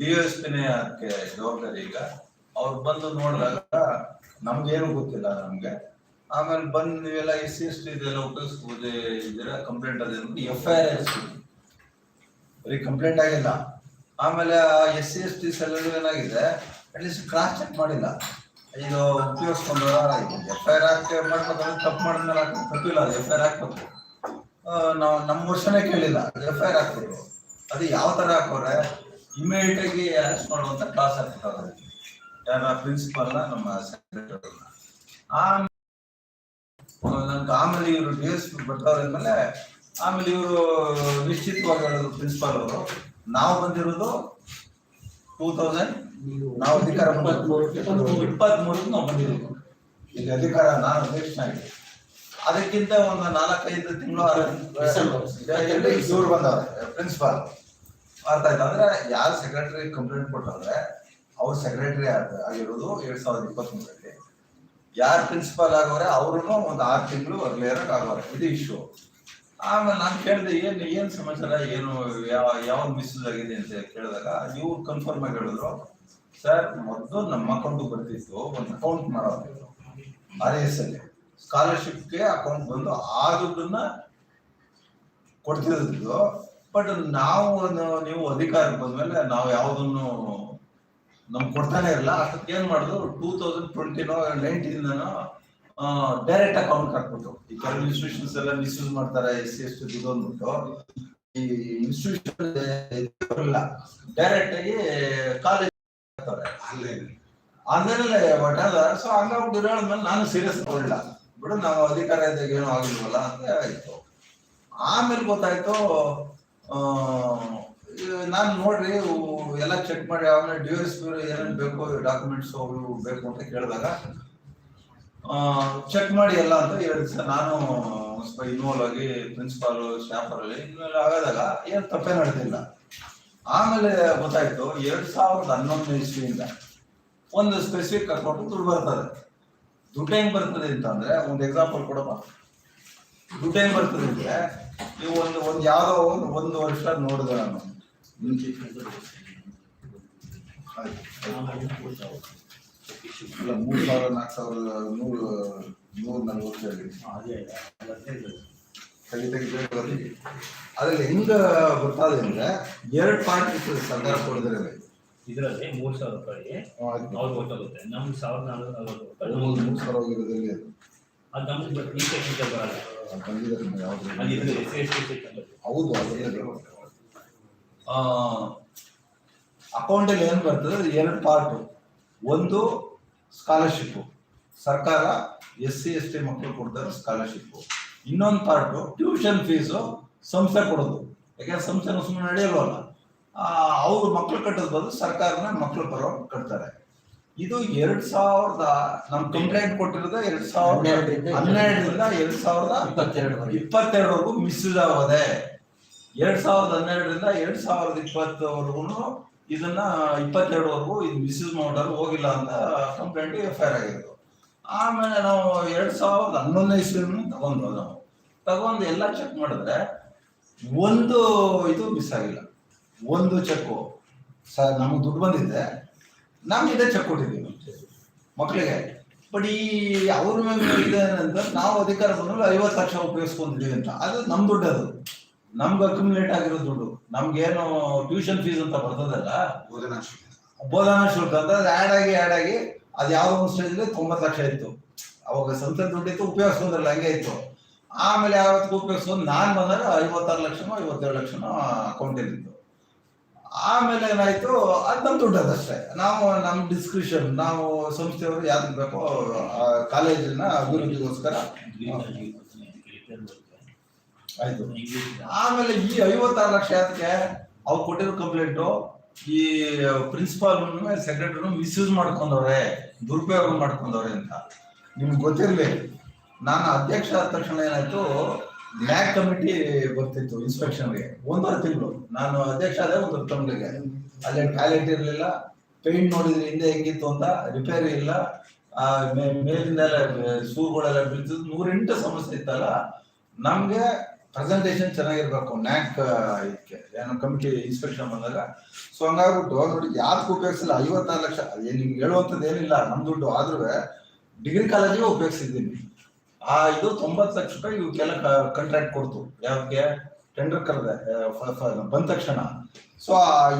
D S ಪಿನೇ ಅದಕ್ಕೆ ಜವಾಬ್ದಾರಿ ಈಗ. ಅವ್ರು ಬಂದು ನೋಡಿದಾಗ ನಮ್ಗೇನು ಗೊತ್ತಿಲ್ಲ ನಮ್ಗೆ. ಆಮೇಲೆ ಬಂದು ನೀವೆಲ್ಲ ಎಸ್ ಸಿ ಎಸ್ ಟಿ ಇದೆಲ್ಲ ಉಪಯೋಗಿಸ್ಬೋದೇ ಇದೆಲ್ಲ ಕಂಪ್ಲೇಂಟ್ ಅದೇ ಎಫ್ ಐ ಆರ್ ಬರೀ ಕಂಪ್ಲೇಂಟ್ ಆಗಿಲ್ಲ. ಆಮೇಲೆ S C S T cell ಏನಾಗಿದೆ? ಅಟ್ಲೀಸ್ಟ್ ಕ್ರಾಸ್ ಚೆಕ್ ಮಾಡಿಲ್ಲ. ಇದು ಉಪಯೋಗಿಸ್ಕೊಂಡು ಎಫ್ ಐ ಆರ್ ಹಾಕಿ ಮಾಡ್ಬೇಕಂದ್ರೆ ತಪ್ಪು ಮಾಡಿದ್ಮೇಲೆ ತಪ್ಪಿಲ್ಲ. ಅದು ಎಫ್ ಐ ಆರ್ ಹಾಕ್ಬೇಕು. ನಾವು ನಮ್ಮ ವರ್ಷನೇ ಕೇಳಿಲ್ಲ. ಎಫ್ ಐ ಆರ್ ಅದು ಯಾವ ಥರ ಹಾಕೋರೆ ಇಮಿಡಿಯೇಟ್ ಆಗಿ ಅರೆಸ್ಟ್ ಮಾಡುವಂತ ಕ್ಲಾಸ್ ಹಾಕ್ತಾರೆ ಯಾರ ಪ್ರಿನ್ಸಿಪಾಲ್ ನಮ್ಮ ಸೆಕ್ರೆಟರಿ ಆಮೇಲೆ ನನ್ಗೆ ಆಮೇಲೆ ಇವರು ಡಿ ಎಸ್ ಪಿ ಬರ್ತಾವ್ರಂದ್ಮೇಲೆ ಆಮೇಲೆ ಇವರು ನಿಶ್ಚಿತವಾಗಿ ಹೇಳೋದು ಪ್ರಿನ್ಸಿಪಾಲ್ ಅವರು ನಾವು ಬಂದಿರೋದು ಟೂ ತೌಸಂಡ್ ನಾವು ಅಧಿಕಾರ ಇಪ್ಪತ್ತ್ ಮೂರಕ್ಕೆ ನಾವು ಬಂದಿರೋದು. ಈಗ ಅಧಿಕಾರ ನಾನು ಅಧ್ಯಕ್ಷನಾಗಿ ಅದಕ್ಕಿಂತ ಒಂದು ನಾಲ್ಕೈದು ತಿಂಗಳು ಇವ್ರು ಬಂದವ್ರೆ ಪ್ರಿನ್ಸಿಪಾಲ್ ಅರ್ಥ ಆಯ್ತು. ಅಂದ್ರೆ ಯಾರು ಸೆಕ್ರೆಟರಿ ಕಂಪ್ಲೇಂಟ್ ಕೊಟ್ರಂದ್ರೆ ಅವ್ರ ಸೆಕ್ರೆಟರಿ ಆಗಿರೋದು ಎರಡ್ ಸಾವಿರದ ಇಪ್ಪತ್ತ್ ಮೂರಲ್ಲಿ ಯಾರು ಪ್ರಿನ್ಸಿಪಾಲ್ ಆಗೋರೆ ಅವ್ರನ್ನು ಒಂದು ಆರು ತಿಂಗಳು ಅರ್ಲಿಯರ್ ಆಗೋರೆ. ಇದು ಇಶ್ಯೂ ಆಮೇಲೆ ನಾನು ಕೇಳಿದೆ, ಏನ್ ಏನ್ ಸಮಾಚಾರ, ಏನು, ಯಾವ ಯಾವ ಮಿಸ್ಯೂಸ್ ಆಗಿದೆ ಅಂತ ಕೇಳಿದಾಗ ಇವ್ರು ಕನ್ಫರ್ಮ್ ಆಗಿ ಹೇಳಿದ್ರು, ಸರ್, ಮೊದಲು ನಮ್ಮ ಅಕೌಂಟ್ ಬರ್ತಿತ್ತು, ಒಂದು ಅಕೌಂಟ್ ಮಾಡೋದು ಆರ್ ಎಸ್ ಅಲ್ಲಿ ಸ್ಕಾಲರ್ಶಿಪ್ಗೆ ಅಕೌಂಟ್ ಬಂದು ಆ ದುಡ್ಡನ್ನ ಕೊಡ್ತಿದ್ದು ಬಟ್ ನಾವು ನೀವು ಅಧಿಕಾರಕ್ಕೆ ಬಂದ್ಮೇಲೆ ನಾವು ಯಾವುದನ್ನು ನಮ್ಗೆ ಕೊಡ್ತಾನೆ ಇರಲ್ಲ. ಅಷ್ಟಕ್ಕೆ ಏನ್ ಮಾಡಿದ್ರು? ಟೂ ತೌಸಂಡ್ ಟ್ವೆಂಟಿನೋ ನೈನ್ಟೀನೋ ಡೈರೆಕ್ಟ್ ಅಕೌಂಟ್ ಹಾಕ್ಬಿಟ್ಟು ಈ ಕೆಲವು ಇನ್ಸ್ಟಿಟ್ಯೂಷನ್ಸ್ ಎಲ್ಲ ಮಿಸ್ಯೂಸ್ ಮಾಡ್ತಾರೆ ಎಸ್ ಸಿ ಎಸ್ ಟಿ ಅಂದ್ಬಿಟ್ಟು ಈ ಇನ್ಸ್ಟಿಟ್ಯೂಷನ್ ಡೈರೆಕ್ಟ್ ಆಗಿ ಕಾಲೇಜ್ ಬಟ್ ಅದ ಸೊ ಹಂಗಾಗ್ಬಿಟ್ಟು ಹೇಳಿದ್ಮೇಲೆ ನಾನು ಸೀರಿಯಸ್ ತಗೊಳ್ಳಿಲ್ಲ. ಬಿಡು ನಾವು ಅಧಿಕಾರ ಇದ್ದಾಗ ಏನೂ ಆಗಿಲ್ವಲ್ಲ ಅಂತ ಆಯ್ತು. ಆಮೇಲೆ ಗೊತ್ತಾಯ್ತು ನಾನು ನೋಡ್ರಿ ಎಲ್ಲ ಚೆಕ್ ಮಾಡಿ, ಆಮೇಲೆ ಡಿ ಎಸ್ ಪಿ ಏನೇನು ಬೇಕು ಡಾಕ್ಯುಮೆಂಟ್ಸ್ ಅವು ಬೇಕು ಅಂತ ಕೇಳಿದಾಗ ಚೆಕ್ ಮಾಡಿ ಎಲ್ಲ ಅಂತ ಹೇಳಿದ್ ಸರ್. ನಾನು ಇನ್ವಾಲ್ವ್ ಆಗಿ ಪ್ರಿನ್ಸಿಪಾಲ್ ಸ್ಟಾಫ್ ಅಲ್ಲಿ ಇನ್ಮೇಲೆ ಆಗೋದಾಗ ಏನು ತಪ್ಪೇ ನಡೆದಿಲ್ಲ. ಆಮೇಲೆ ಗೊತ್ತಾಯ್ತು, ಎರಡ್ ಸಾವಿರದ ಹನ್ನೊಂದನೇ ಇಸ್ವಿಯಿಂದ ಒಂದು ಸ್ಪೆಸಿಫಿಕ್ ಅಕೌಂಟ್ ದುಡ್ಡು ಬರ್ತದೆ ದುಡ್ಡು ಹೆಂಗ್ ಬರ್ತದೆ ಅಂತಂದ್ರೆ ಒಂದು ಎಕ್ಸಾಂಪಲ್ ಕೊಡಪ್ಪ. ದುಡ್ಡು ಹೆಂಗ್ ಬರ್ತದೆ ಅಂದ್ರೆ ನೀವು ಒಂದು ಒಂದು ಯಾವ್ದೋ ಒಂದು ಒಂದು ವರ್ಷ ನೋಡಿದೆ ನಾನು. ಇಲ್ಲ ಮೂರ್ ಸಾವಿರ ನಾಲ್ಕು ಸಾವಿರದ ನೂರು ನೂರ ನಲ್ವತ್ತು ಹೇಳಿ ತೆಗಿ ತೆಗಿ ತೆಗಿ ಬರಲಿ. ಅದ್ರಲ್ಲಿ ಹೆಂಗ ಬರ್ತದೆ ಅಂದ್ರೆ ಎರಡು ಪಾರ್ಟ್ ಇರ್ತದೆ ಸರ್ಕಾರ ಕೊಡದಿರಲಿ ಇದರಲ್ಲಿ ಮೂರ್ ಸಾವಿರ ರೂಪಾಯಿ ಅವ್ರಿಗೆ ಗೊತ್ತಾಗುತ್ತೆ. ನಮ್ಗೆ ಸಾವಿರದ ನಾಲ್ಕು ನಲ್ವತ್ತು ರೂಪಾಯಿ. ಮೂರು ಸಾವಿರ ಹೋಗಿರೋದ್ರಲ್ಲಿ ಅದು. ಅದು ನಮ್ಗೆ ಬಟ್ ಈ ಟೆಕ್ನಿಕಲ್ ಬರಲ್ಲ. ಯಾವ್ದು. ಹೌದು ಅದರಲ್ಲಿ ಅಕೌಂಟ್ ಅಲ್ಲಿ ಏನ್ ಬರ್ತದೆ? ಎರಡು ಪಾರ್ಟ್ ಒಂದು ಸ್ಕಾಲರ್ಶಿಪ್ ಸರ್ಕಾರ ಎಸ್ ಸಿ ಎಸ್ ಟಿ ಮಕ್ಕಳು ಕೊಡ್ತಾರೆ ಸ್ಕಾಲರ್ಶಿಪ್ ಇನ್ನೊಂದು ಪಾರ್ಟ್ ಟ್ಯೂಷನ್ ಫೀಸು ಸಂಸ್ಥೆ ಕೊಡೋದು. ಯಾಕಂದ್ರೆ ಸಂಸ್ಥೆ ಸುಮ್ಮನೆ ನಡೆಯಲ್ವಲ್ಲ? ಅವ್ರು ಮಕ್ಳು ಕಟ್ಟೋದ್ ಬಂದು ಸರ್ಕಾರನ ಮಕ್ಳು ಪರವಾಗಿ ಕಟ್ತಾರೆ. ಇದು ಎರಡ್ ಸಾವಿರದ ನಮ್ ಕಂಪ್ಲೇಂಟ್ ಕೊಟ್ಟಿರೋದು ಎರಡ್ ಸಾವಿರದ ಹನ್ನೆರಡರಿಂದ ಎರಡ್ ಸಾವಿರದ ಇಪ್ಪತ್ತೆರಡು ಇಪ್ಪತ್ತೆರಡವರೆಗೂ ಮಿಸ್ಯೂಸ್ ಆಗೋದೆ ಎರಡ್ ಸಾವಿರದ ಹನ್ನೆರಡರಿಂದ ಎರಡ್ ಸಾವಿರದ ಇಪ್ಪತ್ತವರೆಗೂ ಇದನ್ನ ಇಪ್ಪತ್ತೆರಡವರೆಗೂ ಇದು ಮಿಸ್ಯೂಸ್ ಮಾಡೋರು ಹೋಗಿಲ್ಲ ಅಂತ ಕಂಪ್ಲೇಂಟ್ ಎಫ್ ಐ ಆರ್ ಆಗಿರೋದು. ಆಮೇಲೆ ನಾವು ಎರಡ್ ಸಾವಿರದ ಹನ್ನೊಂದನೇ ಇಸ್ವಿನ ತಗೊಂಡ್ರು ನಾವು. ತಗೊಂಡು ಎಲ್ಲ ಚೆಕ್ ಮಾಡಿದ್ರೆ ಒಂದು ಇದು ಮಿಸ್ ಆಗಿಲ್ಲ. ಒಂದು ಚೆಕ್ಕು ಸರ್ ನಮಗೆ ದುಡ್ಡು ಬಂದಿದೆ. ನಾವು ಇದೇ ಚೆಕ್ ಕೊಟ್ಟಿದ್ದೀವಿ ಮಕ್ಕಳಿಗೆ ಬಟ್ ಈ ಅವ್ರ ಮೇಲೆ ಇದೆ ನಾವು ಅಧಿಕಾರ ಬಂದ್ರೆ ಐವತ್ತು ಲಕ್ಷ ಉಪಯೋಗಿಸ್ಕೊಂಡಿದ್ದೀವಿ ಅಂತ. ಅದು ನಮ್ ದುಡ್ಡು ಅದು. ನಮ್ಗೆ ಅಕ್ಯುಮುಲೇಟ್ ಆಗಿರೋ ದುಡ್ಡು. ನಮ್ಗೇನು ಟ್ಯೂಷನ್ ಫೀಸ್ ಅಂತ ಬರ್ತದಲ್ಲ? ಬೋಧನಾ ಶುಲ್ಕ. ಅಂತ ಆ್ಯಡ್ ಆಗಿ ಆ್ಯಡ್ ಆಗಿ ಅದು ಯಾವ ಒಂದು ಸ್ಟೇಜಲ್ಲಿ ತೊಂಬತ್ತು ಲಕ್ಷ ಇತ್ತು. ಅವಾಗ ಸ್ವಂತ ದುಡ್ಡು ಇತ್ತು ಉಪಯೋಗಿಸ್ಕೊಂಡ್ರಲ್ಲ ಹಂಗೆ ಇತ್ತು. ಆಮೇಲೆ ಯಾವತ್ತು ಉಪಯೋಗಿಸ್ಕೊಂಡು ನಾನು ಬಂದಾಗ ಐವತ್ತಾರು ಲಕ್ಷನೋ ಐವತ್ತೇಳು ಲಕ್ಷನೋ ಅಕೌಂಟ್ ಇತ್ತು ಆಮೇಲೆ ಏನಾಯ್ತು, ಅದ್ ನಮ್ ದುಡ್ಡು ಅದಷ್ಟೇ ನಾವು ನಮ್ಮ ಡಿಸ್ಕ್ರಿಪ್ಷನ್ ನಾವು ಸಂಸ್ಥೆಯವರು ಯಾರು ಬೇಕೋ ಕಾಲೇಜಿನ ಅಭಿವೃದ್ಧಿಗೋಸ್ಕರ ಆಯ್ತು. ಆಮೇಲೆ ಈ ಐವತ್ತಾರು ಲಕ್ಷ ಯಾತಕ್ಕೆ, ಅವ್ರು ಕೊಟ್ಟಿರೋ ಕಂಪ್ಲೇಂಟು ಈ ಪ್ರಿನ್ಸಿಪಾಲ್ ಸೆಕ್ರೆಟರಿ ಮಿಸ್ಯೂಸ್ ಮಾಡ್ಕೊಂಡವ್ರೆ, ದುರುಪಯೋಗ ಮಾಡ್ಕೊಂಡವ್ರೆ ಅಂತ. ನಿಮ್ಗೆ ಗೊತ್ತಿರ್ಲಿ, ನಾನು ಅಧ್ಯಕ್ಷ ಆದ ತಕ್ಷಣ ಏನಾಯ್ತು ಲ್ಯಾಕ್ ಕಮಿಟಿ ಬರ್ತಿತ್ತು ಇನ್ಸ್ಪೆಕ್ಷನ್ಗೆ ಒಂದೂವರೆ ತಿಂಗಳು. ನಾನು ಅಧ್ಯಕ್ಷ ಆದ ಒಂದು ತಿಂಗಳಿಗೆ ಅಲ್ಲಿ ಟಾಯ್ಲೆಟ್ ಇರಲಿಲ್ಲ. ಪೇಂಟ್ ನೋಡಿದ್ರೆ ಹಿಂದೆ ಹೆಂಗಿತ್ತು ಅಂತ ರಿಪೇರಿ ಇಲ್ಲ. ಆ ಮೇಲಿಂದೆಲ್ಲ ಸೂರುಗಳೆಲ್ಲ ಬೀಳ್ತಿದ್ದು ನೂರೆಂಟು ಸಮಸ್ಯೆ ಇತ್ತಲ್ಲ. ನಮ್ಗೆ ಪ್ರೆಸೆಂಟೇಶನ್ ಚೆನ್ನಾಗಿರ್ಬೇಕು. ನ್ಯಾಕ್ ಇದಕ್ಕೆ, ಏನೋ ಕಮಿಟಿ ಇನ್ಸ್ಪೆಕ್ಷನ್ ಬಂದಾಗ. ಸೊ ಹಂಗಾಗ್ಬಿಟ್ಟು ನೋಡಿ ಯಾವ್ದಕ್ಕೂ ಉಪಯೋಗಿಸಿಲ್ಲ. ಐವತ್ತಾರು ಲಕ್ಷ. ನಿಮ್ಗೆ ಹೇಳುವಂಥದ್ದು ಏನಿಲ್ಲ. ನಮ್ಮ ದುಡ್ಡು ಆದ್ರೂ ಡಿಗ್ರಿ ಕಾಲೇಜಿಗೆ ಉಪಯೋಗಿಸಿದ್ದೀನಿ. ಆ, ಇದು ತೊಂಬತ್ತು ಲಕ್ಷ ರೂಪಾಯಿ ಇವಕ್ಕೆಲ್ಲ ಕಾಂಟ್ರಾಕ್ಟ್ ಕೊಡ್ತು. ಯಾವ್ದಕ್ಕೆ ಟೆಂಡರ್ ಕರೆದೆ ಬಂದ ತಕ್ಷಣ. ಸೊ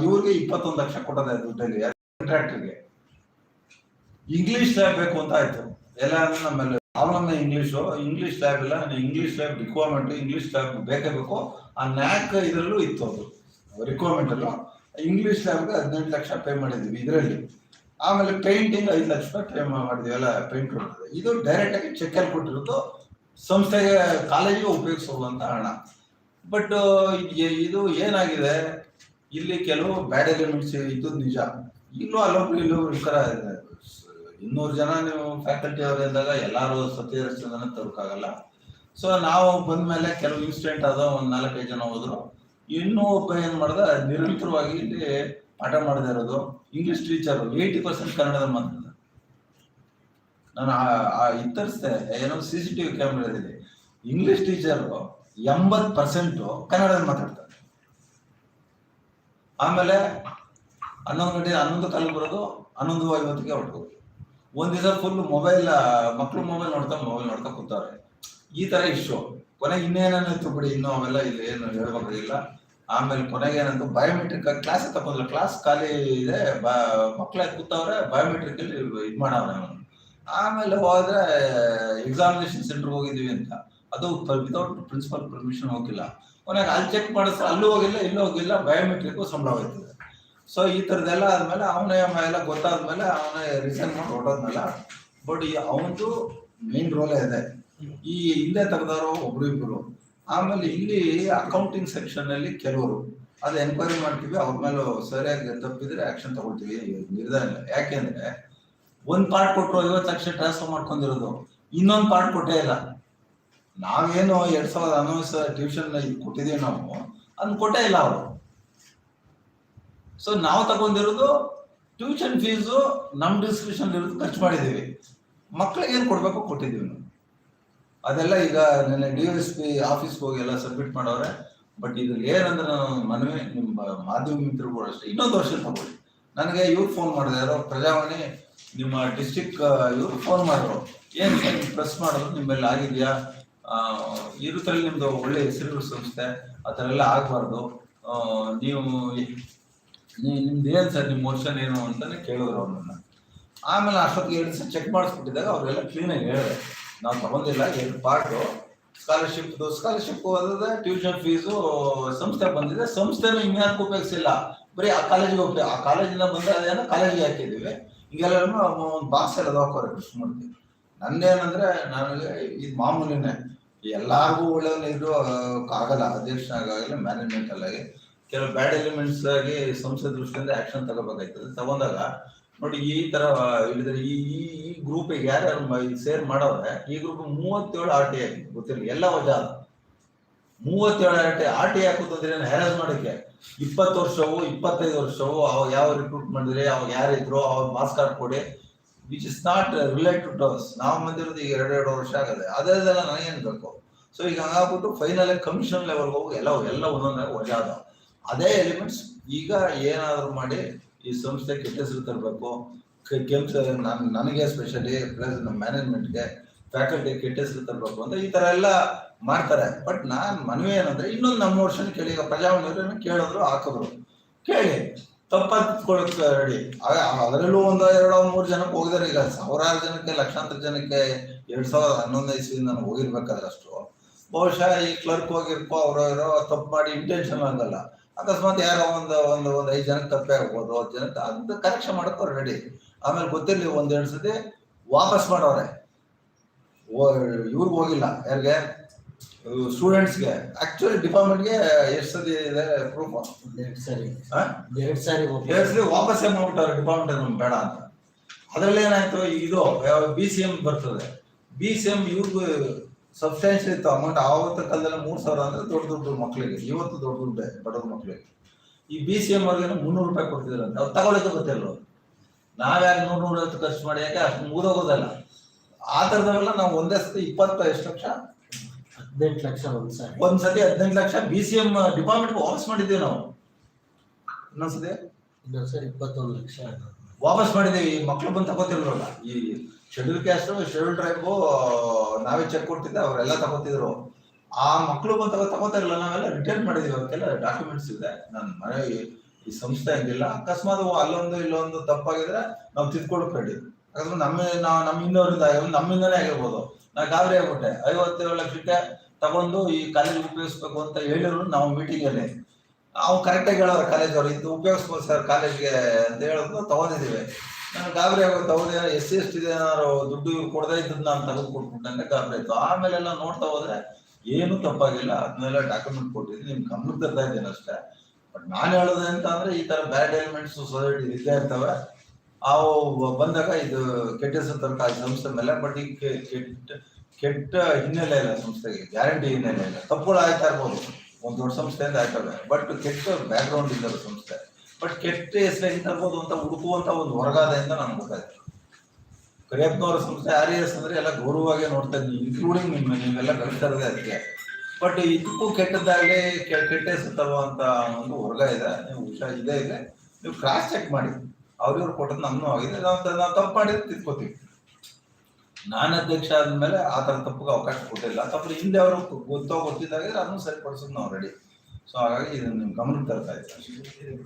ಇವ್ರಿಗೆ ಇಪ್ಪತ್ತೊಂದು ಲಕ್ಷ ಕೊಟ್ಟದೆ ದುಡ್ಡಲ್ಲಿ ಕಾಂಟ್ರಾಕ್ಟರ್ಗೆ ಇಂಗ್ಲಿಷ್ ಲ್ಯಾಬ್ ಬೇಕು ಅಂತ ಆಯ್ತು. ಎಲ್ಲ ನಮ್ಮಲ್ಲಿ ಪ್ರಾಬ್ಲಮ್ ಇಂಗ್ಲಿಷ್ ಇಂಗ್ಲಿಷ್ ಲ್ಯಾಬ್ ಇಲ್ಲ English lab requirement English lab ಬೇಕೇ ಬೇಕು. ಆ ನ್ಯಾಕ್ ಇದರಲ್ಲೂ ಇತ್ತು ಅದು ರಿಕ್ವೈರ್ಮೆಂಟ್ ಅಲ್ಲೂ. ಇಂಗ್ಲಿಷ್ ಲ್ಯಾಬ್ಗೆ ಹದಿನೆಂಟು ಲಕ್ಷ ಪೇ ಮಾಡಿದ್ವಿ ಇದರಲ್ಲಿ. ಆಮೇಲೆ ಪೇಂಟಿಂಗ್ ಐದು ಲಕ್ಷ ರೂಪಾಯಿ ಪೇ ಮಾಡಿದ್ವಿ ಪೇಂಟ್ ಇದು ಡೈರೆಕ್ಟ್ ಆಗಿ ಚೆಕ್ ಅಲ್ಲಿ ಕೊಟ್ಟಿರೋದು. ಸಂಸ್ಥೆಗೆ, ಕಾಲೇಜಿಗೆ ಉಪಯೋಗಿಸುವಂತ ಹಣ. ಬಟ್ ಇದು ಏನಾಗಿದೆ? ಇಲ್ಲಿ ಕೆಲವು ಬ್ಯಾಡ್ ಎಲಿಮೆಂಟ್ಸ್ ಇದ್ದು ನಿಜ. ಇಲ್ಲೂ ಅಲ್ಲೊಬ್ರು, ಇಲ್ಲೊಬ್ರು ತರ. ಇನ್ನೂರು ಜನ ನೀವು ಫ್ಯಾಕಲ್ಟಿ ಅವರು ಇದ್ದಾಗ ಎಲ್ಲರೂ ಸತ್ಯದರ್ಶನ ತರೋಕ್ಕಾಗಲ್ಲ ಸೊ ನಾವು ಬಂದ ಮೇಲೆ ಕೆಲವು ಇನ್ಸಿಡೆಂಟ್ ಆದ ಒಂದು ನಾಲ್ಕೈದು ಜನ ಹೋದ್ರು. ಇನ್ನೂ ಒಬ್ಬ ಏನ್ ಮಾಡ್ದ? ನಿರಂತರವಾಗಿ ಇಲ್ಲಿ ಪಾಠ ಮಾಡದೇ ಇರೋದು ಇಂಗ್ಲಿಷ್ ಟೀಚರ್ ಏಯ್ಟಿ ಪರ್ಸೆಂಟ್ ಕನ್ನಡದಲ್ಲಿ ಮಾತಾಡ್ತಾರೆ ನಾನು ಇತ್ತರಿಸ್ದೆ, ಏನೋ ಸಿ ಸಿ ಟಿವಿ ಕ್ಯಾಮ್ರಾ ಇದೆ ಇಂಗ್ಲಿಷ್ ಟೀಚರ್ ಎಂಬತ್ ಪರ್ಸೆಂಟ್ ಕನ್ನಡದಲ್ಲಿ ಮಾತಾಡ್ತಾರೆ. ಆಮೇಲೆ ಹನ್ನೊಂದು ಗಂಟೆ, ಹನ್ನೊಂದು ಕಾಲ ಬರೋದು ಹನ್ನೊಂದು ಐವತ್ತಿಗೆ ಹೊರಟು. ಒಂದ್ ದಿವಸ ಫುಲ್ ಮೊಬೈಲ್ ಮಕ್ಳು ಮೊಬೈಲ್ ನೋಡ್ತಾ ಮೊಬೈಲ್ ನೋಡ್ತಾ ಕೂತಾರೆ. ಈ ತರ ಇಶ್ಯೂ ಕೊನೆಗೆ ಇತ್ತು ಬಿಡಿ, ಇನ್ನೂ ಅವೆಲ್ಲ ಇಲ್ಲಿ ಏನು ಹೇಳ್ಬೇಕಾಗಿಲ್ಲ ಆಮೇಲೆ ಕೊನೆಗೆ ಏನಂತ ಬಯೋಮೆಟ್ರಿಕ್ ಕ್ಲಾಸ್ ತಗೊಂಡ್ಲ ಕ್ಲಾಸ್ ಖಾಲಿ ಇದೆ. ಮಕ್ಳ ಕೂತವ್ರೆ ಬಯೋಮೆಟ್ರಿಕ್ ಅಲ್ಲಿ ಇದು ಮಾಡವ್ರೆ ಆಮೇಲೆ ಹೋದ್ರೆ ಎಕ್ಸಾಮಿನೇಷನ್ ಸೆಂಟರ್ ಹೋಗಿದೀವಿ ಅಂತ. ಅದು ವಿತೌಟ್ ಪ್ರಿನ್ಸಿಪಲ್ ಪರ್ಮಿಷನ್ ಹೋಗಿಲ್ಲ. ಕೊನೆಗೆ ಅಲ್ಲಿ ಚೆಕ್ ಮಾಡಿಸ್ ಅಲ್ಲೂ ಹೋಗಿಲ್ಲ, ಇಲ್ಲೂ ಹೋಗಿಲ್ಲ ಬಯೋಮೆಟ್ರಿಕ್ ಸಂಬಳ ಹೋಯ್ತದೆ. ಸೊ ಈ ತರದೆಲ್ಲ ಆದ್ಮೇಲೆ ಅವನೇ ಎಲ್ಲ ಗೊತ್ತಾದ್ಮೇಲೆ ಅವನೇ ರಿಸೈನ್ ಮಾಡಿ ಹೊರಟೋದ್ಮೇಲೆ ಬಟ್ ಅವನದು ಮೇನ್ ರೋಲೇ ಇದೆ. ಈ ಹಿಂದೆ ತೆಗೆದವರು ಒಬ್ರು ಇಬ್ರು. ಆಮೇಲೆ ಇಲ್ಲಿ ಅಕೌಂಟಿಂಗ್ ಸೆಕ್ಷನ್ ಅಲ್ಲಿ ಕೆಲವರು ಅದು ಎನ್ಕ್ವೈರಿ ಮಾಡ್ತೀವಿ, ಅವ್ರ ಮೇಲೆ ಸರಿಯಾಗಿ ತಪ್ಪಿದ್ರೆ ಆಕ್ಷನ್ ತಗೊಳ್ತೀವಿ, ನಿರ್ಧಾರ ಇಲ್ಲ. ಯಾಕೆಂದ್ರೆ ಒಂದ್ ಪಾರ್ಟ್ ಕೊಟ್ಟರು ಐವತ್ತು ಲಕ್ಷ ಟ್ರಾನ್ಸ್ಫರ್ ಮಾಡ್ಕೊಂಡಿರೋದು, ಇನ್ನೊಂದು ಪಾರ್ಟ್ ಕೊಟ್ಟೇ ಇಲ್ಲ. ನಾವೇನು ಎರಡ್ ಸಾವಿರದ ಹನ್ನೊಂದು ಟ್ಯೂಷನ್ ಕೊಟ್ಟಿದೀವಿ ನಾವು ಅದನ್ನ ಕೊಟ್ಟೇ ಇಲ್ಲ ಅವರು. ಸೊ ನಾವು ತಗೊಂಡಿರೋದು ಟ್ಯೂಷನ್ ಫೀಸು ನಮ್ಮ ಡಿಸ್ಕ್ರಿಪ್ಷನ್ ಇರೋದು ಖರ್ಚು ಮಾಡಿದೀವಿ. ಮಕ್ಳಿಗೆ ಏನು ಕೊಡಬೇಕು ಕೊಟ್ಟಿದ್ದೀವಿ ನಾವು. ಅದೆಲ್ಲ ಈಗ ನೆನ್ನೆ ಡಿ ಎಸ್ ಪಿ ಆಫೀಸ್ಗೆ ಹೋಗಿ ಎಲ್ಲ ಸಬ್ಮಿಟ್ ಮಾಡವ್ರೆ ಬಟ್ ಇದು ಏನಂದ್ರೆ ನಾನು ಮನವಿ ನಿಮ್ಮ ಮಾಧ್ಯಮ ಮಿತ್ರಗಳು ಅಷ್ಟೇ. ಇನ್ನೊಂದು ವರ್ಷ ತಗೊಳ್ಳಿ. ನನಗೆ ಇವ್ರು ಫೋನ್ ಮಾಡಿದೆ. ಯಾರೋ ಪ್ರಜಾವಾಣಿ ನಿಮ್ಮ ಡಿಸ್ಟಿಕ್ ಇವ್ರು ಫೋನ್ ಮಾಡಿದ್ರು. ಏನು ಪ್ರೆಸ್ ಮಾಡೋದು? ನಿಮ್ಮಲ್ಲಿ ಆಗಿದೆಯಾ? ಇರುತ್ತಲ್ಲಿ ನಿಮ್ದು ಒಳ್ಳೆ ಹೆಸರು ಸಂಸ್ಥೆ. ಆ ಥರ ಎಲ್ಲ ಆಗಬಾರ್ದು. ನೀವು ನಿಮ್ದು ಏನು ಸರ್, ನಿಮ್ಮ ಮೋಷನ್ ಏನು ಅಂತಾನೆ ಕೇಳಿದ್ರು ಅವ್ರನ್ನ ಆಮೇಲೆ ಅಷ್ಟೊತ್ತಿಗೆ ಎರಡು ಸರ್ ಚೆಕ್ ಮಾಡಿಸ್ಬಿಟ್ಟಿದಾಗ ಅವರೆಲ್ಲ ಕ್ಲೀನಾಗಿ ಹೇಳಿದೆ ನಾವು ತಗೊಂಡಿಲ್ಲ ಎರಡು ಪಾರ್ಟ್. ಸ್ಕಾಲರ್ಶಿಪ್ ಸ್ಕಾಲರ್ಶಿಪ್ ಹೋದ್ರೆ ಟ್ಯೂಷನ್ ಫೀಸು ಸಂಸ್ಥೆ ಬಂದಿದೆ. ಸಂಸ್ಥೆನೂ ಇನ್ಯಾದಕ್ಕೂ ಉಪಯೋಗಿಸಿಲ್ಲ. ಬರೀ ಆ ಕಾಲೇಜಿಗೆ ಹೋಗ್ತೀವಿ ಆ ಕಾಲೇಜಿಂದ ಬಂದ ಕಾಲೇಜಿಗೆ ಹಾಕಿದ್ದೀವಿ. ಹಿಂಗೆಲ್ಲರೂ ಒಂದು ಬಾಕ್ಸ್ ಎಲ್ಲ ಹಾಕೋರೆ ಕೃಷ್ಣಮೂರ್ತಿ ನಂದೇನಂದ್ರೆ ನನಗೆ ಇದು ಮಾಮೂಲಿನೇ. ಎಲ್ಲಾರ್ಗೂ ಒಳ್ಳೆಯವನ್ನ ಇದು ಆಗಲ್ಲ ಆಗಲಿ ಮ್ಯಾನೇಜ್ಮೆಂಟ್ ಅಲ್ಲಾಗಿ, ಕೆಲವು ಬ್ಯಾಡ್ ಎಲಿಮೆಂಟ್ಸ್ ಆಗಿ ಸಂಸ್ಥೆ ದೃಷ್ಟಿಯಿಂದ ಆಕ್ಷನ್ ತಗೋಬೇಕಾಯ್ತದೆ ತಗೊಂಡಾಗ ನೋಡಿ ಈ ತರ ಹೇಳಿದ್ರೆ ಈ ಈ ಈ ಗ್ರೂಪ್ ಯಾರ್ಯಾರು ಸೇರ್ ಮಾಡವ್ರೆ, ಈ ಗ್ರೂಪ್ ಮೂವತ್ತೇಳು ಆರ್ ಟಿ ಆಗಿದೆ ಗೊತ್ತಿರಲಿ, ಎಲ್ಲ ವಜಾ. ಮೂವತ್ತೇಳು ಆರ್ ಟಿ ಆರ್ ಟಿ ಹಾಕುತ್ತಂದ್ರೆ ಹ್ಯಾರಸ್ ಮಾಡಕ್ಕೆ? ಇಪ್ಪತ್ತು ವರ್ಷವು, ಇಪ್ಪತ್ತೈದು ವರ್ಷವು ಅವ್ ಯಾವ ರಿಕ್ರೂಟ್ ಮಾಡಿದ್ರೆ, ಅವಾಗ ಯಾರಿದ್ರು ಅವ್ರ ಮಾಸ್ ಕಾರ್ಡ್ ಕೊಡಿ which is not relate to us ನಾವು ಬಂದಿರೋದು ಈಗ ಎರಡು ಎರಡು ವರ್ಷ ಆಗದೆ. ಅದೆಲ್ಲ ನನಗೇನು ಬೇಕು? ಸೊ ಈಗ ಹಂಗಾಗ್ಬಿಟ್ಟು ಫೈನಲ್ ಕಮಿಷನ್ ಲೆವೆಲ್ಗೆ ಹೋಗಿ ಎಲ್ಲ ಎಲ್ಲ ಒಂದೊಂದೇ ವಜಾದ ಅದೇ ಎಲಿಮೆಂಟ್ಸ್ ಈಗ ಏನಾದರೂ ಮಾಡಿ ಈ ಸಂಸ್ಥೆ ಕೆಟ್ಟ ಹೆಸರು ತರಬೇಕು. ಕೆಂಪು ನಾನು ನನಗೆ ಸ್ಪೆಷಲಿ ಪ್ಲಸ್ ನಮ್ಮ ಮ್ಯಾನೇಜ್ಮೆಂಟ್ಗೆ ಫ್ಯಾಕಲ್ಟಿ ಕೆಟ್ಟ ಹೆಸರು ತರಬೇಕು ಅಂತ ಈ ಥರ ಎಲ್ಲ ಮಾಡ್ತಾರೆ. ಬಟ್ ನಾನು ಮನವಿ ಏನಂದ್ರೆ ಇನ್ನೊಂದು ನಮ್ಮ ವರ್ಷನ ಕೇಳಿ ಈಗ ಪ್ರಜಾವಾಣಿಯವ್ರನ್ನ ಕೇಳಿದ್ರು, ಹಾಕಿದ್ರು. ಕೇಳಿ. ತಪ್ಪಾಕೊಳಕ್ ರೆಡಿ ಅದರಲ್ಲೂ ಒಂದು ಎರಡೋ ಮೂರು ಜನಕ್ಕೆ ಹೋಗಿದಾರೆ. ಈಗ ಸಾವಿರಾರು ಜನಕ್ಕೆ, ಲಕ್ಷಾಂತರ ಜನಕ್ಕೆ ಎರಡ್ ಸಾವಿರದ ಹನ್ನೊಂದು ಇಸ್ವಿಯಿಂದ ನಾನು ಹೋಗಿರ್ಬೇಕಾದ್ರೆ ಅಷ್ಟು. ಬಹುಶಃ ಈ ಕ್ಲರ್ಕ್ ಹೋಗಿರ್ಕೋ, ಅವರೋ ತಪ್ಪು ಮಾಡಿ ಇಂಟೆನ್ಷನ್ ಆಗಲ್ಲ. ಅಕಸ್ಮಾತ್ ಯಾರೋ ಒಂದು ಒಂದು ಒಂದು ಐದು ಜನಕ್ಕೆ ತಪ್ಪೇ ಆಗ್ಬೋದು ಹತ್ತು ಜನಕ್ಕೆ ಅದನ್ನ ಕರೆಕ್ಷನ್ ಅವ್ರು ರೆಡಿ ಆಮೇಲೆ ಗೊತ್ತಿರಲಿ ಒಂದೆರಡು ಎರಡು ಸತಿ ವಾಪಸ್ ಮಾಡವ್ರೆ ಇವ್ರಿಗೆ ಹೋಗಿಲ್ಲ. ಯಾರಿಗೆ? ಸ್ಟೂಡೆಂಟ್ಸ್ಗೆ. ಆಕ್ಚುಲಿ ಡಿಪಾರ್ಟ್ಮೆಂಟ್ಗೆ ಎಷ್ಟು ಸತಿ ಇದೆ ಪ್ರೂಫ್ ಎರಡು ಸಾರಿ. ಹಾ ಎರಡ್ ಸಾರಿ ವಾಪಸ್ ಮಾಡ್ಬಿಟ್ಟವ್ರೆ ಡಿಪಾರ್ಟ್ಮೆಂಟ್ ನಮ್ಗೆ ಬೇಡ ಅಂತ. ಅದರಲ್ಲಿ ಏನಾಯ್ತು ಇದು ಬಿ ಸಿ ಎಂ ಬರ್ತದೆ. ಬಿ ಸಿ ಎಂ ಇವ್ರಿಗೂ ಸಬ್ಸ್ಟ್ಯಾನ್ಷಿಯಲ್ ಇತ್ತು. ಅಮೌಂಟ್ ಆವತ್ತ ಕಾಲದಲ್ಲಿ ಮೂರ್ ಸಾವಿರ ಅಂದ್ರೆ ದೊಡ್ಡ ದೊಡ್ಡ ಮಕ್ಕಳಿಗೆ ಇವತ್ತು ದೊಡ್ಡ ದುಡ್ಡೆ ಬಡವ್ರ ಮಕ್ಕಳಿಗೆ ಈ ಬಿ ಸಿ ಎಂ ಅವ್ರಿಗೆ ಮುನ್ನೂರು ರೂಪಾಯಿ ಕೊಡ್ತಿದ್ರಂತೆ. ಅವ್ರು ತಗೊಳಕ್ಕೆ ಗೊತ್ತಿಲ್ಲ ನಾವ್ಯಾಗ ನಾವ್ಯಾಕೆ ನೂರು ನೂರೈವತ್ತು ಖರ್ಚು ಮಾಡಿ ಯಾಕೆ ಅಷ್ಟು ಮುಗಿದೋಗೋದಲ್ಲ? ಆ ಥರದವೆಲ್ಲ ನಾವು ಒಂದೇ ಸತಿ ಇಪ್ಪತ್ತ ಎಷ್ಟು ಲಕ್ಷ? ಹದಿನೆಂಟು ಲಕ್ಷ ಒಂದ್ ಸತಿ ಒಂದ್ಸತಿ ಹದಿನೆಂಟು lakh B C M department ವಾಪಸ್ ಮಾಡಿದ್ದೀವಿ ನಾವು. ಇನ್ನೊಂದ್ಸತಿ? ಇನ್ನೊಂದ್ಸರಿ ಇಪ್ಪತ್ತೊಂದು ಲಕ್ಷ ವಾಪಸ್ ಮಾಡಿದ್ದೀವಿ. ಈ ಮಕ್ಳು ಬಂದು ಈ ಶೆಡ್ಯೂಲ್ ಕ್ಯಾಸ್ಟ್, ಶೆಡ್ಯೂಲ್ ಟ್ರೈಬು ನಾವೇ ಚೆಕ್ ಕೊಡ್ತಿದ್ದೆ, ಅವರೆಲ್ಲ ತಗೋತಿದ್ರು. ಆ ಮಕ್ಳು ಬಂದಾಗ ತಗೋ ತಗೋತಾ ಇರಲಿಲ್ಲ, ನಾವೆಲ್ಲ ರಿಟರ್ನ್ ಮಾಡಿದೀವಿ ಅವಕ್ಕೆಲ್ಲ ಡಾಕ್ಯುಮೆಂಟ್ಸ್ ಇದೆ. ನನ್ನ ಮನೆ ಈ- ಸಂಸ್ಥೆ ಹಂಗಿಲ್ಲ. ಅಕಸ್ಮಾತ್ ಅಲ್ಲೊಂದು, ಇಲ್ಲೊಂದು ತಪ್ಪಾಗಿದ್ರೆ ನಾವು ತಿದ್ಕೊಡಕ್ ರೆಡಿ ಯಾಕಂದ್ರೆ ನಮ್ಮ ನಾವು ನಮ್ಮ ಇನ್ನೋರಿಂದ ನಮ್ಮಿಂದನೇ ಆಗಿರ್ಬೋದು. ನಾ ಗಾಬರಿ ಆಗ್ಬಿಟ್ಟೆ. ಐವತ್ತೇಳು ಲಕ್ಷಕ್ಕೆ ತಗೊಂಡು ಈ ಕಾಲೇಜ್ ಉಪಯೋಗಿಸ್ಬೇಕು ಅಂತ ಹೇಳಿದ್ರು, ನಾವು ಮೀಟಿಂಗ್ ಅಲ್ಲಿ. ಅವ್ರು ಕರೆಕ್ಟಾಗಿ ಹೇಳೋರು ಕಾಲೇಜ್ ಅವ್ರು. ಇದು ಉಪಯೋಗಿಸ್ಬೋದು ಸರ್ ಕಾಲೇಜ್ಗೆ ಅಂತ ಹೇಳೋದು ತಗೊಂಡಿದ್ದೀವಿ. ನಾನು ಗಾಬರಿ ಆಗೋದು ಹೌದೇ ಎಸ್ ಸಿ, ಎಸ್ ಟಿ ದುಡ್ಡು ಕೊಡದೇ ಇದ್ದದ್ ನಾನು ತೆಗೆದು ಕೊಟ್ಬಿಟ್ಟಂಗೆ ಗಾಬರಿ ಆಯ್ತು. ಆಮೇಲೆಲ್ಲ ನೋಡ್ತಾ ಹೋದ್ರೆ ಏನು ತಪ್ಪಾಗಿಲ್ಲ. ಅದನ್ನೆಲ್ಲ ಡಾಕ್ಯುಮೆಂಟ್ ಕೊಟ್ಟಿದ್ದೀನಿ. ನಿಮ್ ಗಮನಕ್ಕೆ ತರ್ತಾ ಇದ್ದೇನೆ ಅಷ್ಟೇ. ಬಟ್ ನಾನು ಹೇಳೋದು ಅಂತ ಅಂದ್ರೆ ಈ ತರ ಬ್ಯಾಡ್ ಎಲಿಮೆಂಟ್ಸ್ ಸೊಸೈಟಿ ಇದ್ದೇ ಇರ್ತವೆ. ಅವು ಬಂದಾಗ ಇದು ಕೆಟ್ಟ ಹೆಸರು ಸಂಸ್ಥೆ ಮೇಲೆ ಬಟ್ ಈ ಕೆಟ್ಟ ಕೆಟ್ಟ ಹಿನ್ನೆಲೆ ಇಲ್ಲ ಸಂಸ್ಥೆಗೆ. ಗ್ಯಾರಂಟಿ ಹಿನ್ನೆಲೆ ಇಲ್ಲ. ತಪ್ಪುಗಳು ಆಯ್ತಾ ಇರ್ಬೋದು. ಒಂದು ದೊಡ್ಡ ಸಂಸ್ಥೆಯಿಂದ ಆಯ್ತವೆ ಬಟ್ ಕೆಟ್ಟ ಬ್ಯಾಕ್ ಗ್ರೌಂಡ್ ಸಂಸ್ಥೆ. ಬಟ್ ಕೆಟ್ಟ ಹೆಸರಾಗಿ ತರ್ಬೋದು ಅಂತ ಹುಡುಕುವಂತ ಒಂದು ಹೊರಗಾದೆಯಿಂದ ನನ್ಗೆ ಗೊತ್ತಾಯ್ತು. ಕರಿಯಪ್ಪನವರ ಸಂಸ್ಥೆ, ಆರ್ ಎಸ್ ಅಂದ್ರೆ ಎಲ್ಲ ಗೌರವವಾಗಿ ನೋಡ್ತಾ ಇದ್ದೀನಿ ಇನ್ಕ್ಲೂಡಿಂಗ್ ನಿಮ್ಮ ನೀವೆಲ್ಲ ಕಲಿತಾ ಇರೋದೇ ಅದಕ್ಕೆ. ಬಟ್ ಇದಕ್ಕೂ ಕೆಟ್ಟದ್ದಾಗಲಿ ಕೆಟ್ಟ ಹೆಸರು ಅಂತ ಒಂದು ವರ್ಗ ಇದೆ. ನೀವು ಹುಷಾರ್ ಇದೇ ಇದೆ ನೀವು ಕ್ರಾಸ್ ಚೆಕ್ ಮಾಡಿ. ಅವ್ರಿವ್ರು ಕೊಟ್ಟದ್ದು ನಮ್ಮನ್ನು ಆಗಿದೆ. ನಾವು ನಾವು ತಪ್ಪು ಮಾಡಿದ್ರೆ ತಿದ್ಕೋತೀವಿ. ನಾನು ಅಧ್ಯಕ್ಷ ಆದ್ಮೇಲೆ ಆ ಥರ ತಪ್ಪಿಗೆ ಅವಕಾಶ ಕೊಟ್ಟಿಲ್ಲ. ತಪ್ಪು ಹಿಂದೆ ಅವರು ಗೊತ್ತೋ ಗೊತ್ತಿದ್ದಾಗಿದ್ರೆ ಅದನ್ನು ಸರಿಪಡಿಸೋದು ನಾವು ರೆಡಿ ಸೊ ಹಾಗಾಗಿ ಇದನ್ನ ನಿಮ್ಮ ಗಮನಕ್ಕೆ ತರ್ತಾ ಇದ್ದೀನಿ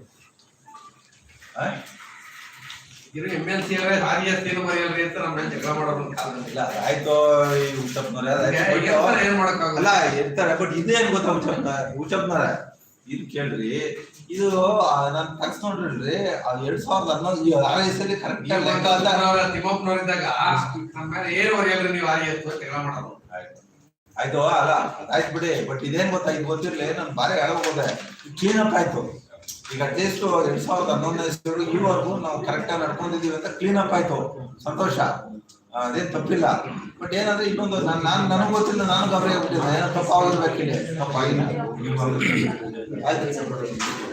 ಇದು ಎಂ ಎಲ್ ಸಿ ಅವರೇ ಆರ್ ಏನು ಬರೆಯಲ್ರಿ ಅಂತ ನಮ್ಮ ಜಗಳ ಕಾಲ. ಇಲ್ಲ. ಆಯ್ತು ಈ ಹುಚ್ಚಪ್ಪನವ್ರ ಏನ್ ಮಾಡಕ್ಕಾಗಲ್ಲ. ಅಲ್ಲ ಇರ್ತಾರೆ ಬಟ್ ಇದೇನ್ ಗೊತ್ತಾ ಉಚ್ಚಪ್ಪನ ಹುಚ್ಚಪ್ಪನವ್ರ ಇದು ಕೇಳ್ರಿ ಇದು ನಾನು ತಗ್ಸ್ ನೋಡ್ರಿ ಎರಡ್ ಸಾವಿರದ ಹನ್ನೊಂದು ಆರ್ ಎಸ್ ಅಲ್ಲಿ ಕರೆಕ್ಟ್ ತಿಮ್ಮಪ್ಪನವ್ರಿದ್ದಾಗ ನಮ್ಮ ಮೇಲೆ ಏನು ಮರೆಯಲ್ರಿ ನೀವು ಎಸ್ ಜಗಳ ಮಾಡೋದು? ಆಯ್ತು. ಆಯ್ತು ಅಲ್ಲ ಆಯ್ತು ಬಿಡಿ ಬಟ್ ಇದೇನ್ ಗೊತ್ತಾ ಇದು ಗೊತ್ತಿರ್ಲಿ ನಾನು ಬಾರಿ ಹೇಳಬಹುದೇ ಕ್ಲೀನ್ ಅಪ್ ಆಯ್ತು ಈಗ ಅಟ್ಲೀಸ್ಟ್ ಎರಡ್ ಸಾವಿರದ ಹನ್ನೊಂದನೇ ಇಸ್ವಿವರೆಗೂ ಈವರೆಗೂ ನಾವು ಕರೆಕ್ಟ್ ಆಗಿ ನಡ್ಕೊಂಡಿದೀವಿ ಅಂತ ಕ್ಲೀನ್ ಅಪ್ ಆಯ್ತು. ಸಂತೋಷ. ಅದೇನ್ ತಪ್ಪಿಲ್ಲ. ಬಟ್ ಏನಂದ್ರೆ ಇನ್ನೊಂದು ನಾನು ನಾನು ನನಗೆ ಗೊತ್ತಿಲ್ಲ ನಾನು ಗಬರಿ ಆಗ್ಬಿಟ್ಟಿದ್ದೆ. ಏನೋ ತಪ್ಪಾಗಿರ್ಬೇಕಿದೆ ತಪ್ಪಾಗಿಲ್ಲ. ಆಯ್ತು.